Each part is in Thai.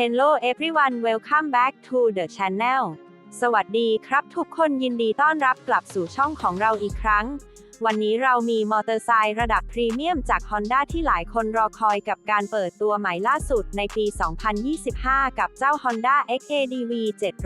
Hello everyone welcome back to the channel สวัสดีครับทุกคนยินดีต้อนรับกลับสู่ช่องของเราอีกครั้งวันนี้เรามีมอเตอร์ไซค์ระดับพรีเมียมจาก Honda ที่หลายคนรอคอยกับการเปิดตัวใหม่ล่าสุดในปี 2025 กับเจ้า Honda XADV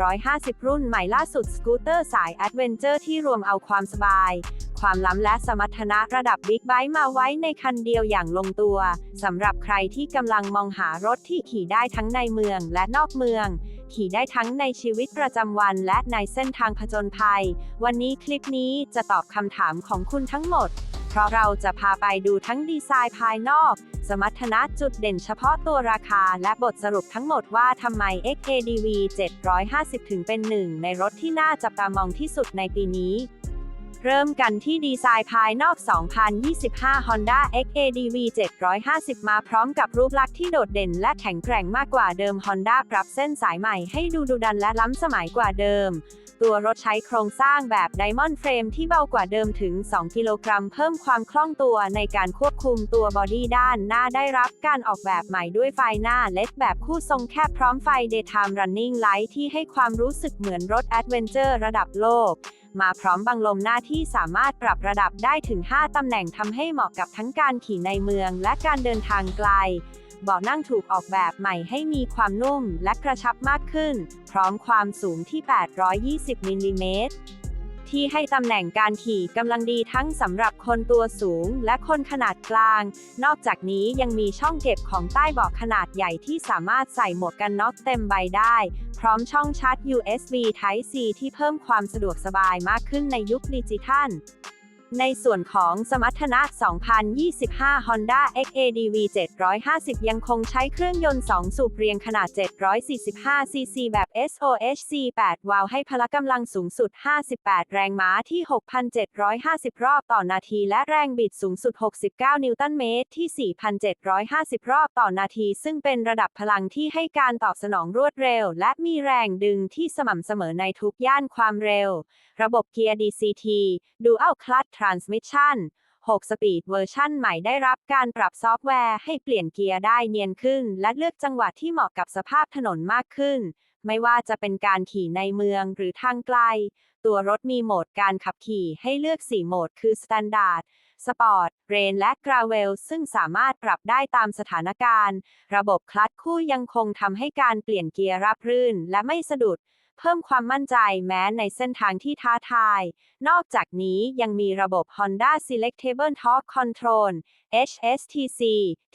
750 รุ่นใหม่ล่าสุดสกูตเตอร์สายแอดเวนเจอร์ที่รวมเอาความสบาย ความล้ำและสมรรถนะระดับบิ๊กไบค์มาไว้ในคันเดียวอย่างลงตัวสำหรับใครที่กำลังมองหารถที่ขี่ได้ทั้งในเมืองและนอกเมือง ขี่ได้ทั้งในชีวิตประจำวันและในเส้นทางผจญภัย วันนี้คลิปนี้จะตอบคำถามของคุณทั้งหมด เพราะเราจะพาไปดูทั้งดีไซน์ภายนอก สมรรถนะจุดเด่นเฉพาะตัวราคา และบทสรุปทั้งหมดว่าทำไม XKDV 750 ถึงเป็นหนึ่งในรถที่น่าจับตามองที่สุดในปีนี้ เริ่มกันที่ดีไซน์ภายนอก 2025 Honda XADV 750 มาพร้อมกับรูปลักษณ์ที่โดดเด่นและแข็งแกร่งมากกว่าเดิม Honda ปรับเส้นสายใหม่ให้ดูดุดันและล้ำสมัยกว่าเดิม ตัวรถใช้โครงสร้างแบบ Diamond Frame ที่เบากว่าเดิมถึง 2 กิโลกรัม เพิ่มความคล่องตัวในการควบคุมตัวบอดี้ด้านหน้าได้รับการออกแบบใหม่ด้วยไฟหน้า LED แบบคู่ทรงแคบพร้อมไฟ Daytime Running Light ที่ให้ความรู้สึกเหมือนรถ Adventure ระดับโลก มาพร้อมบังลมหน้าที่สามารถปรับระดับได้ถึง 5 ตำแหน่งทำให้เหมาะกับทั้งการขี่ในเมืองและการเดินทางไกลเบาะนั่งถูกออกแบบใหม่ให้มีความนุ่มและกระชับมากขึ้น พร้อมความสูงที่ 820 มิลลิเมตร ที่ให้ตำแหน่งการขี่กำลังดีทั้งสำหรับคนตัวสูงและคนขนาดกลาง นอกจากนี้ยังมีช่องเก็บของใต้เบาะขนาดใหญ่ที่สามารถใส่หมวกกันน็อกเต็มใบได้ พร้อมช่องชาร์จ USB Type C ที่เพิ่มความสะดวกสบายมากขึ้นในยุคดิจิทัล ในส่วนของสมรรถนะ 2025 Honda XADV 750 ยังคงใช้เครื่องยนต์ 2 สูบเรียงขนาด 745 cc แบบ SOHC 8 วาล์วให้พละกำลังสูงสุด 58 แรงม้าที่ 6,750 รอบต่อนาที และแรงบิดสูงสุด 69 นิวตันเมตรที่ 4,750 รอบต่อนาที ซึ่งเป็นระดับพลังที่ให้การตอบสนองรวดเร็ว และมีแรงดึงที่สม่ำเสมอในทุกย่านความเร็ว ระบบเกียร์ DCT Dual Clutch Transmission 6สปีดเวอร์ชันใหม่ได้รับการปรับซอฟต์แวร์ให้เปลี่ยนเกียร์ได้เนียนขึ้น และเลือกจังหวะที่เหมาะกับสภาพถนนมากขึ้น ไม่ว่าจะเป็นการขี่ในเมืองหรือทางไกล ตัวรถมีโหมดการขับขี่ให้เลือก 4 โหมดคือ Standard Sport Rain และ Gravel ซึ่งสามารถปรับได้ตามสถานการณ์ ระบบคลัตช์คู่ยังคงทำให้การเปลี่ยนเกียร์ราบรื่น และไม่สะดุด เพิ่มความมั่นใจแม้ในเส้นทางที่ท้าทาย นอกจากนี้ยังมีระบบ Honda Selectable Torque Control HSTC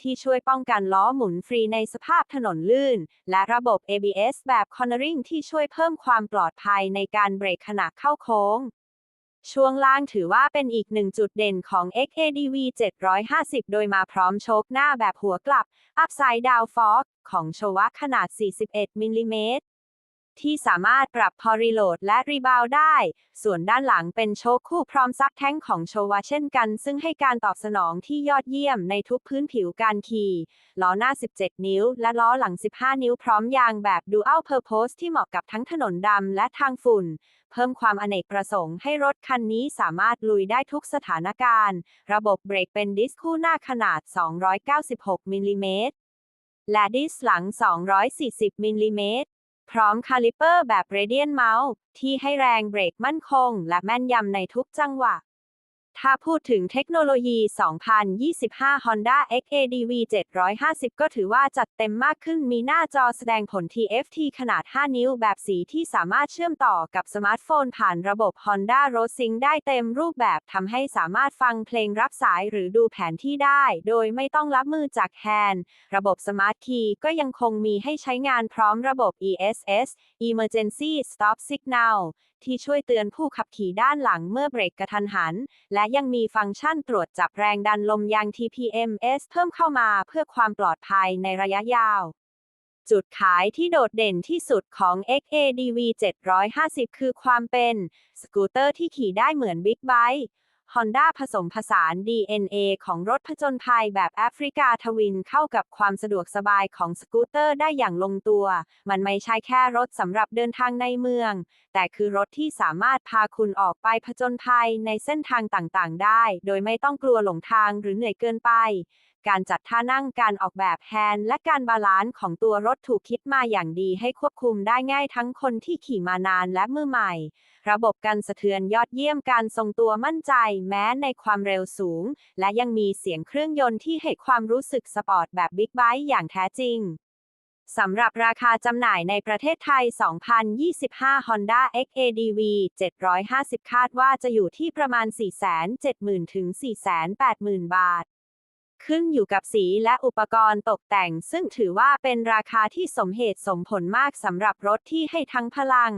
ที่ช่วยป้องกันล้อหมุนฟรีในสภาพถนนลื่น และระบบ ABS แบบ Cornering ที่ช่วยเพิ่มความปลอดภัยในการเบรกขณะเข้าโค้งช่วงล่างถือว่าเป็นอีกหนึ่งจุดเด่นของ XADV 750 โดยมาพร้อมโชคหน้าแบบหัวกลับ Upside Down Fork ของโชวะขนาด 41 มิลลิเมตร ที่สามารถปรับพอรีโหลดและรีบาวได้ ส่วนด้านหลังเป็นโชคคู่พร้อมซับแท้งของโชวะเช่นกัน ซึ่งให้การตอบสนองที่ยอดเยี่ยมในทุกพื้นผิวการขี่ ล้อหน้า 17 นิ้ว และล้อหลัง 15 นิ้วพร้อมยางแบบ Dual Purpose ที่เหมาะกับทั้งถนนดำและทางฝุ่น เพิ่มความอเนกประสงค์ให้รถคันนี้สามารถลุยได้ทุกสถานการณ์ ระบบเบรกเป็นดิสคู่หน้าขนาด 296มิลลิเมตรและดิสหลัง 240มิลลิเมตร พร้อมคาลิเปอร์แบบเรเดียนเมาส์ที่ให้แรงเบรกมั่นคง และแม่นยำในทุกจังหวะ ถ้าพูดถึงเทคโนโลยี 2025 Honda XADV 750 ก็ถือว่าจัดเต็มมากขึ้นมีหน้าจอแสดงผล TFT ขนาด 5 นิ้วแบบสีที่สามารถเชื่อมต่อกับสมาร์ทโฟนผ่านระบบ Honda Road Sync ได้เต็มรูปแบบทำให้สามารถฟังเพลงรับสายหรือดูแผนที่ได้ โดยไม่ต้องรับมือจากแฮนด์ระบบ Smart Key ก็ยังคงมีให้ใช้งานพร้อมระบบ ESS Emergency Stop Signal ที่ช่วยเตือนผู้ขับขี่ด้านหลังเมื่อเบรกกระทันหัน และยังมีฟังก์ชันตรวจจับแรงดันลมยาง TPMS เพิ่มเข้ามาเพื่อความปลอดภัยในระยะยาว จุดขายที่โดดเด่นที่สุดของ XADV 750 คือความเป็น สกูตเตอร์ที่ขี่ได้เหมือนบิ๊กไบค์ Honda ผสมผสาน DNA ของรถผจญภัยแบบแอฟริกาทวินเข้ากับความสะดวกสบายของสกูตเตอร์ได้อย่างลงตัว มันไม่ใช่แค่รถสำหรับเดินทางในเมือง แต่คือรถที่สามารถพาคุณออกไปผจญภัยในเส้นทางต่างๆ ได้ โดยไม่ต้องกลัวหลงทางหรือเหนื่อยเกินไป การจัดท่านั่งการออกแบบแฮนด์และการบาลานซ์ของตัวรถถูกคิดมาอย่างดีให้ควบคุมได้ง่ายทั้งคนที่ขี่มานานและมือใหม่ ระบบการสะเทือนยอดเยี่ยมการทรงตัวมั่นใจแม้ในความเร็วสูง และยังมีเสียงเครื่องยนต์ที่ให้ความรู้สึกสปอร์ตแบบบิ๊กไบค์อย่างแท้จริงสำหรับราคาจำหน่ายในประเทศไทย 2025 Honda XADV 750 คาดว่าจะอยู่ที่ประมาณ 470,000 ถึง 480,000 บาท ขึ้นอยู่กับสีและอุปกรณ์ตกแต่ง ซึ่งถือว่าเป็นราคาที่สมเหตุสมผลมากสำหรับรถที่ให้ทั้งพลัง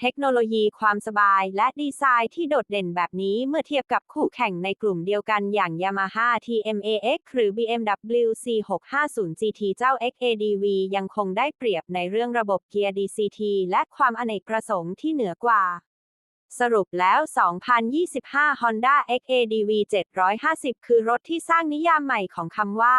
เทคโนโลยีความสบายและดีไซน์ที่โดดเด่นแบบนี้เมื่อเทียบกับคู่แข่งในกลุ่มเดียวกันอย่าง Yamaha TMAX หรือ BMW C650 GT เจ้า XADV ยังคงได้เปรียบในเรื่องระบบเกียร์ DCT และความอเนกประสงค์ที่เหนือกว่า สรุปแล้ว 2025 Honda XADV 750 คือรถที่สร้างนิยามใหม่ของคำว่า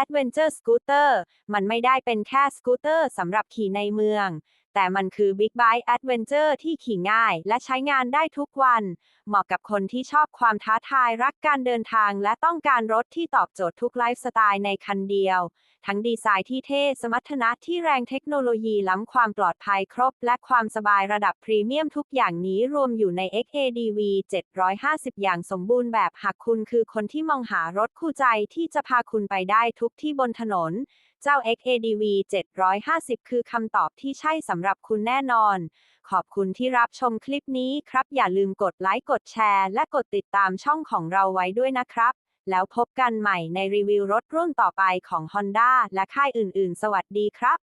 Adventure Scooter มันไม่ได้เป็นแค่สกูตเตอร์สำหรับขี่ในเมือง แต่มันคือ Big Bike Adventure ที่ขี่ง่ายและใช้งานได้ทุกวัน เหมาะกับคนที่ชอบความท้าทายรักการเดินทางและต้องการรถที่ตอบโจทย์ทุกไลฟ์สไตล์ในคันเดียว ทั้งดีไซน์ที่เท่ สมรรถนะที่แรงเทคโนโลยีล้ำความปลอดภัยครบ และความสบายระดับพรีเมียมทุกอย่างนี้รวมอยู่ใน XADV 750 อย่างสมบูรณ์แบบหากคุณคือคนที่มองหารถคู่ใจที่จะพาคุณไปได้ทุกที่บนถนน เจ้า XADV 750 คือคำตอบที่ใช่สำหรับคุณแน่นอน ขอบคุณที่รับชมคลิปนี้ครับ อย่าลืมกดไลค์ กดแชร์ และกดติดตามช่องของเราไว้ด้วยนะครับ แล้วพบกันใหม่ในรีวิวรถรุ่นต่อไปของ Honda และค่ายอื่น ๆ สวัสดีครับ